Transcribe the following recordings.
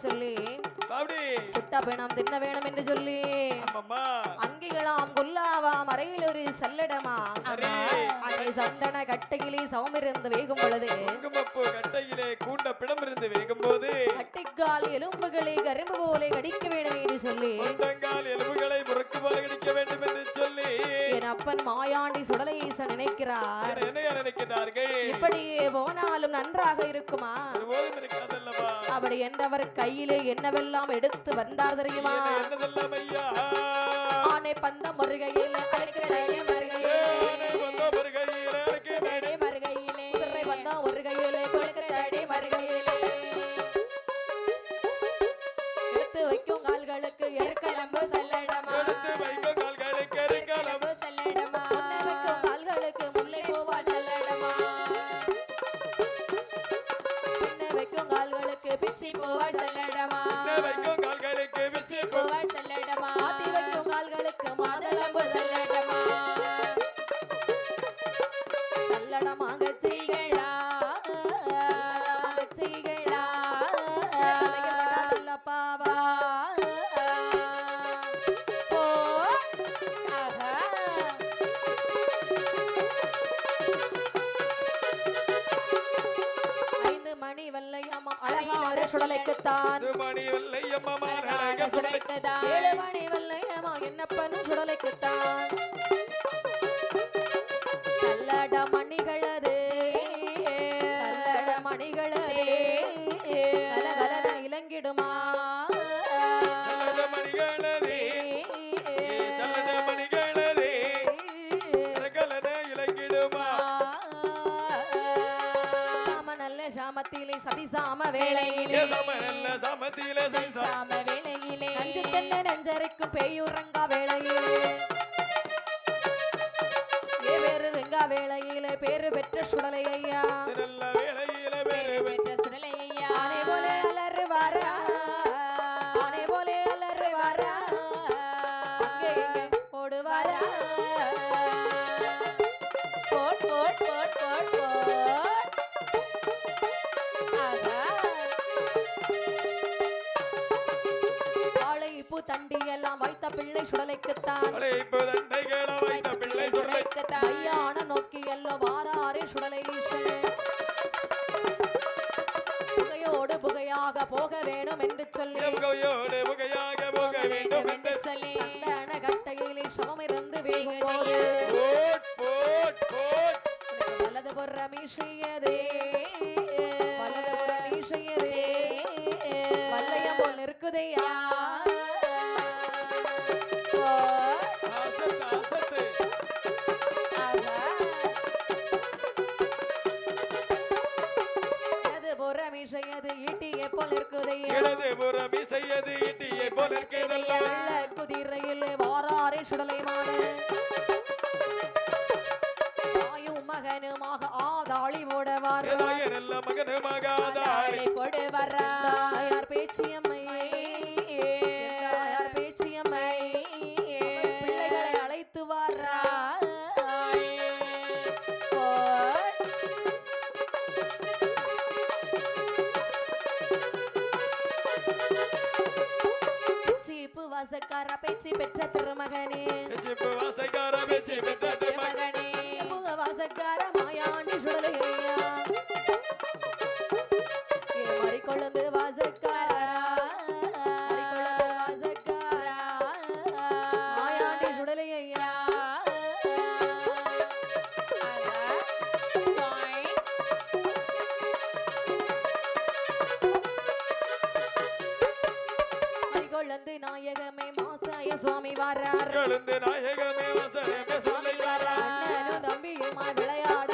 சொல்லி சுட்ட பிணம் தின்ன வேணும் என்று சொல்லி அங்கிகளாம் குல்லாவாம் அறையில் ஒரு சல்லடமா. அங்கே சந்தன கட்டையிலே சௌமிருந்து வேகும் பொழுது கட்டையிலே கூண்ட பிடம் இருந்து வேகும் போது கட்டிக்கால் எலும்புகளை கரும்பு போல கடிக்க வேண்டும் என்று சொல்லி எலும்புகளை முறுக்கு போல கடிக்க வேண்டும் என்று அப்பன் மாயாண்டி சுடலை ஈசன் நினைக்கிறார் நினைக்கிறார்கள்? இப்படியே போனாலும் நன்றாக இருக்குமா? அப்படி என்றவர் கையிலே என்னவெல்லாம் எடுத்து வந்தார் தெரியுமா? ஆனை பந்த முருகையில் people are the கல்லட மணிகளது கல்லட மணிகளது கலகலன இலங்கிடுமா? கலகலன சாமத்திலே வேளையிலே. நஞ்சு தென்ன வேறு ரெங்கா வேளையிலே பேரு பெற்ற சுடலை ஐயா ஆனை போலே அலறு வாரா ஆனை போலே அலறு வாரா அங்கே இங்கே ஓடுவாரா போட் போட் போட் போட் போட். ஆகா. வாழை பூ தண்டி எல்லாம் வைத்த பிள்ளை சுடலைக்குத்தான். புறம் இசையது இட்டியை போல இருக்கிறதல்ல வெள்ள குதிரையில் வாராரே சுடலை. நல்ல மகனுமாக ஆதாளி வாரார். கழுந்து நாயகமே வசனமே சொல்லி அண்ணனும் தம்பியுமா விளையாட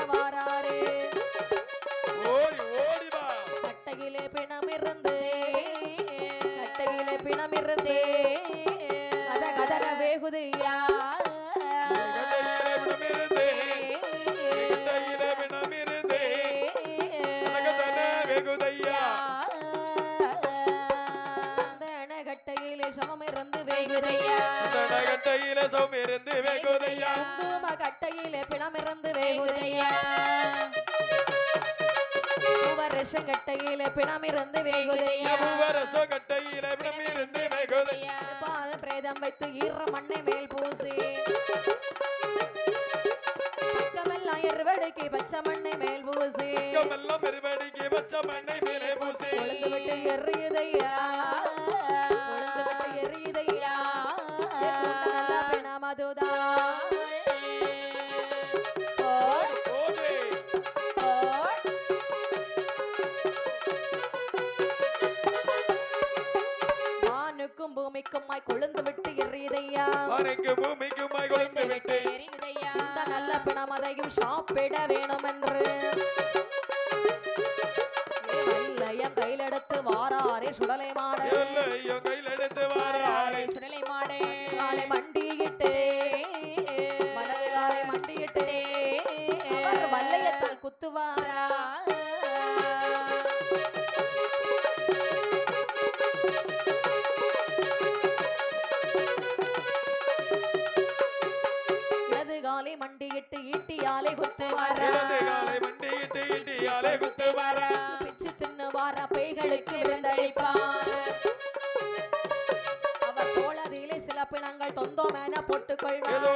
சமமிருந்து வேகுதையா கட்டையில சௌமிருந்து வெகுதையா குங்கும கட்டையிலே பிணமிருந்து வேகுதையா வருஷம் கட்டையில பிணமிருந்து வேகுதையா பூவரசோ கட்டையில விடமிருந்து வெகுதை பாத பிரேதம் வைத்து ஈர மண்ணை மேல் பூசி. பக்கமெல்லாம் எருவடைக்கு பச்சை மண்ணை மேல் பூசி. பச்சை மண்ணை மேலே பூசி. கொழுந்து விட்டு எறியுதையா வானைக்கு பூமிக்குமாய் கொழுந்து விட்டு இந்த நல்ல பிணமதையும் சாப்பிட வேணும் என்று கையிலெடுத்து வாராரே சுடலை மாட காலை மண்டியிட்டு ஈட்டியாலை காலை மண்டியிட்டு குத்து வாரா. பிச்சு தின்னு வார பேய்களுக்கு விருந்தளிப்பார். அவர் தோளதிலே சில பிணங்கள் தொந்தோமென போட்டுக் கொள்வார்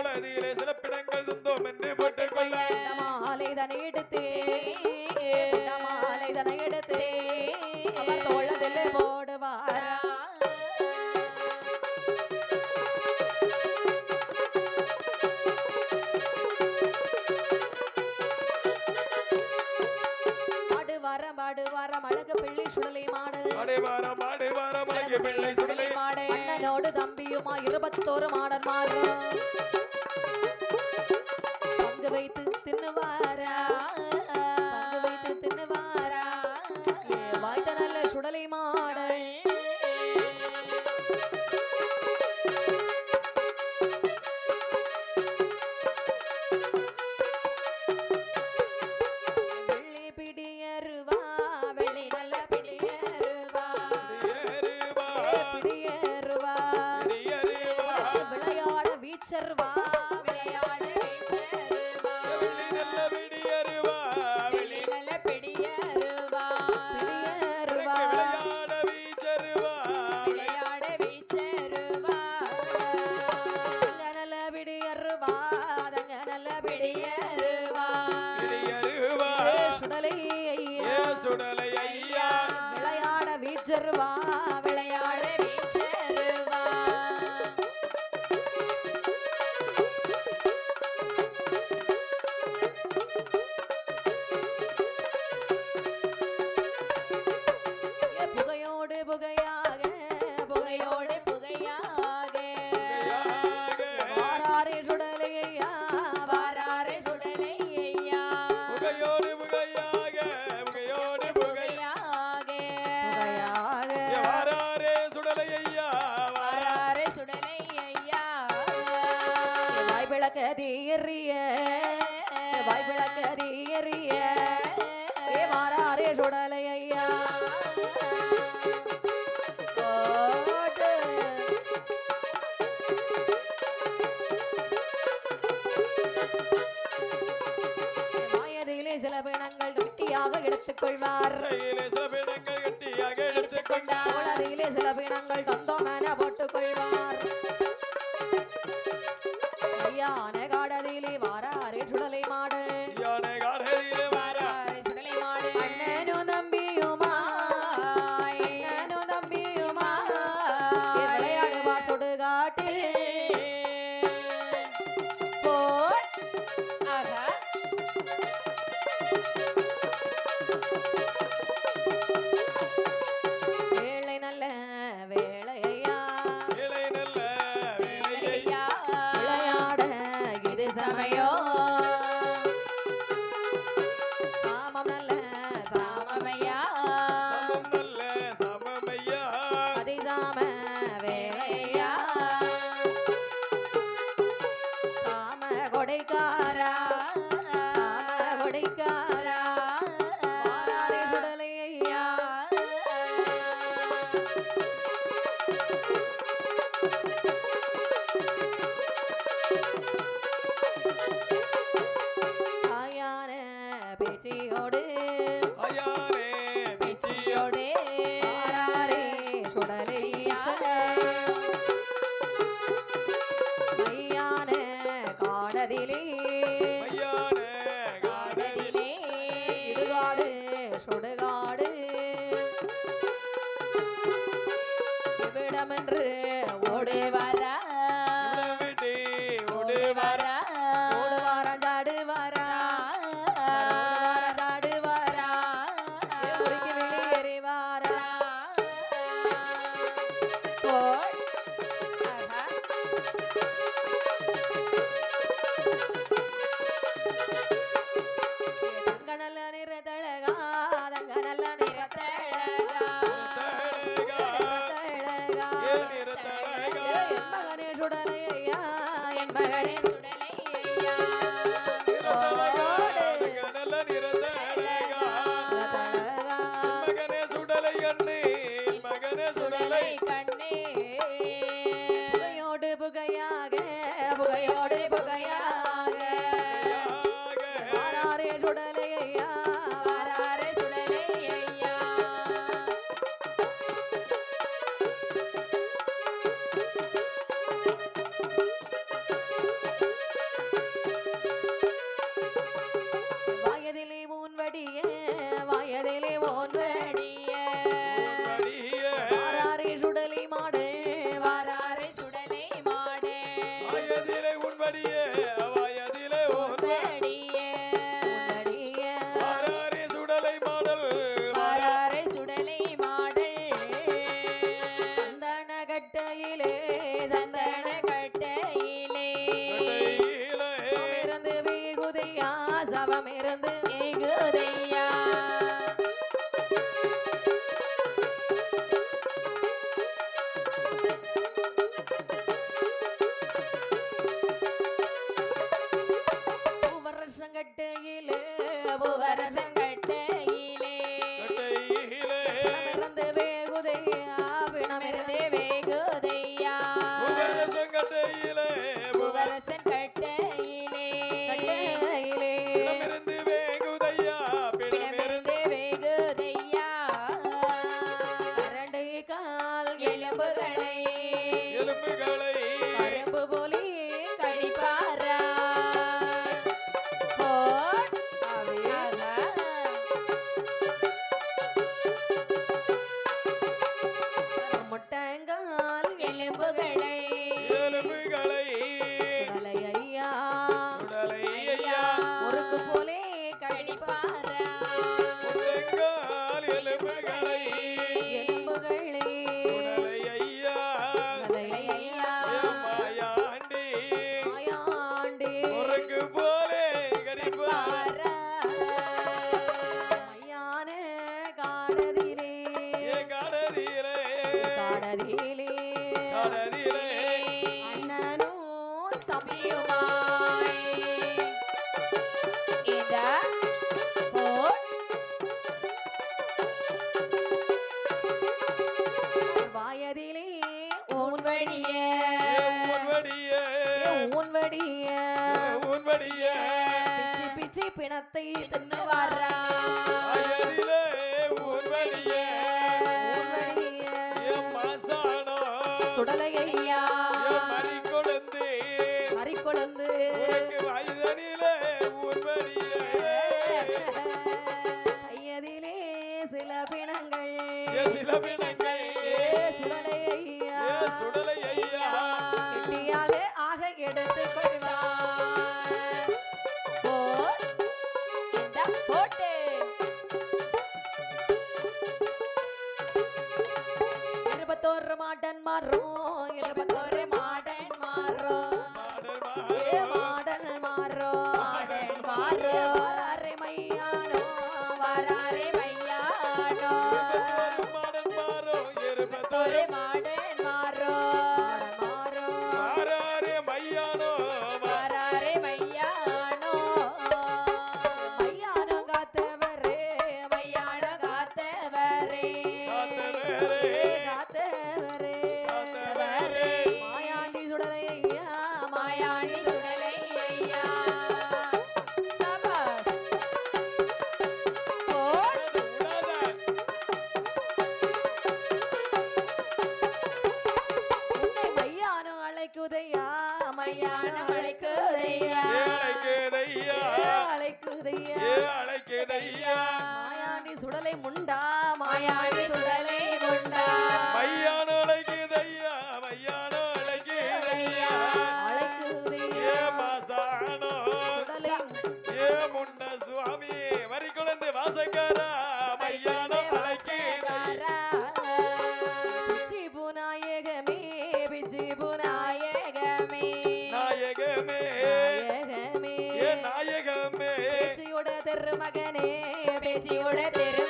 வாரம் பாடு வாரம் அழகு பிள்ளை சுடலை அழகு பிள்ளை சுடலை. அண்ணனோடு தம்பியுமா இருபத்தோரு மாடன் மாறும் சர்வா மாயதிலே சில பிணங்கள் கட்டியாக எடுத்துக்கொள்வார். கையிலே சில பிணங்கள் கட்டியாக எடுத்துக்கொண்டார். தோளதிலே சில பிணங்கள் தொந்தோமென போட்டுக்கொள்வார். ஐயான காடதிலே শিওরে ay ay பிணத்தை தின்னுவாரா சுடலையா மறிக்கொழுந்து. கையதிலே சில பிணங்கள். சில பிணங்கள். மலைக்கு பேச்சியோட திருமகனே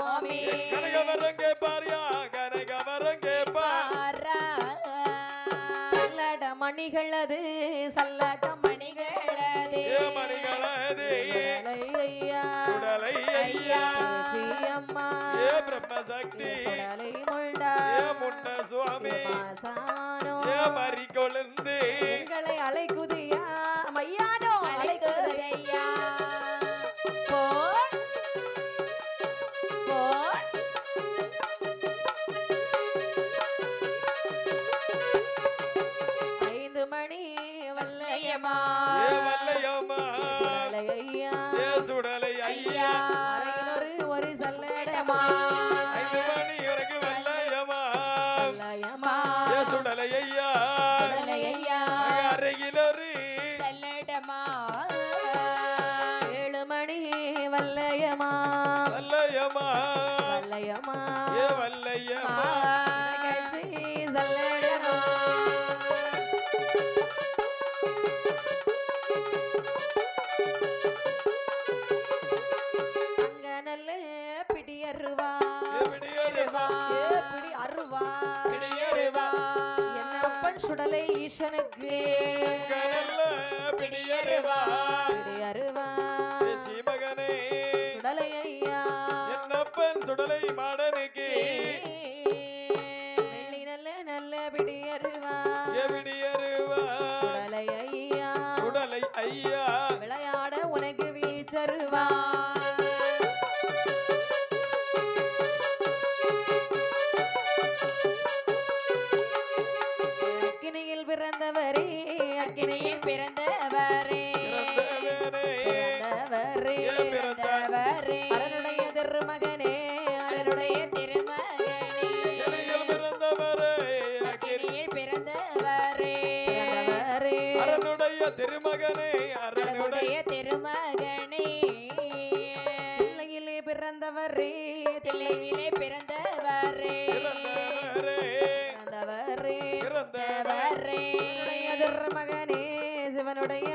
சுவாமி. கனகவரம் கேப்பாரியா கனகவரம் கேப்பா பாரா. சல்லட மணிகளது சல்லட மணிகளதே. ஏ மணிகளதே. மலை ஐயா சுடலை ஐயா அம்மா ஏ பிரம்மசக்தி. சுடலை முண்டா ஏ முண்ட சுவாமி மாசானோ. ஏ மறி வல்லையம்மா ஏ வல்லையம்மா சுடலை ஐயா ஏ பிடி அருவா விடியருவா என்னப்பன் சுடலை ஈசனுக்கு. பிடியருவா பிடி அருவா பேச்சி மகனே. சுடலை ஐயா என்னப்பன் சுடலை மாடனுக்கு. நல்ல நல்ல பிடி அருவா ஏ விடியருவா சுடலை ஐயா சுடலை ஐயா. விளையாட உனக்கு வீச்சருவா பிறந்தவரே அக்கினியில் பிறந்தவரே. பிறந்தவரே பிறந்த பிறந்தவரே. அரனுடைய திருமகனே அவருடைய அரனுடைய திருமகனே பிறந்தவரே கிணையில் பிறந்தவரே. பிறந்தவரே அரனுடைய திருமகனே அவருடைய திருமகனே. பிள்ளையிலே பிறந்தவரே தில்லையிலே பிறந்தவரே வந்தவரே மகனே சிவனுடைய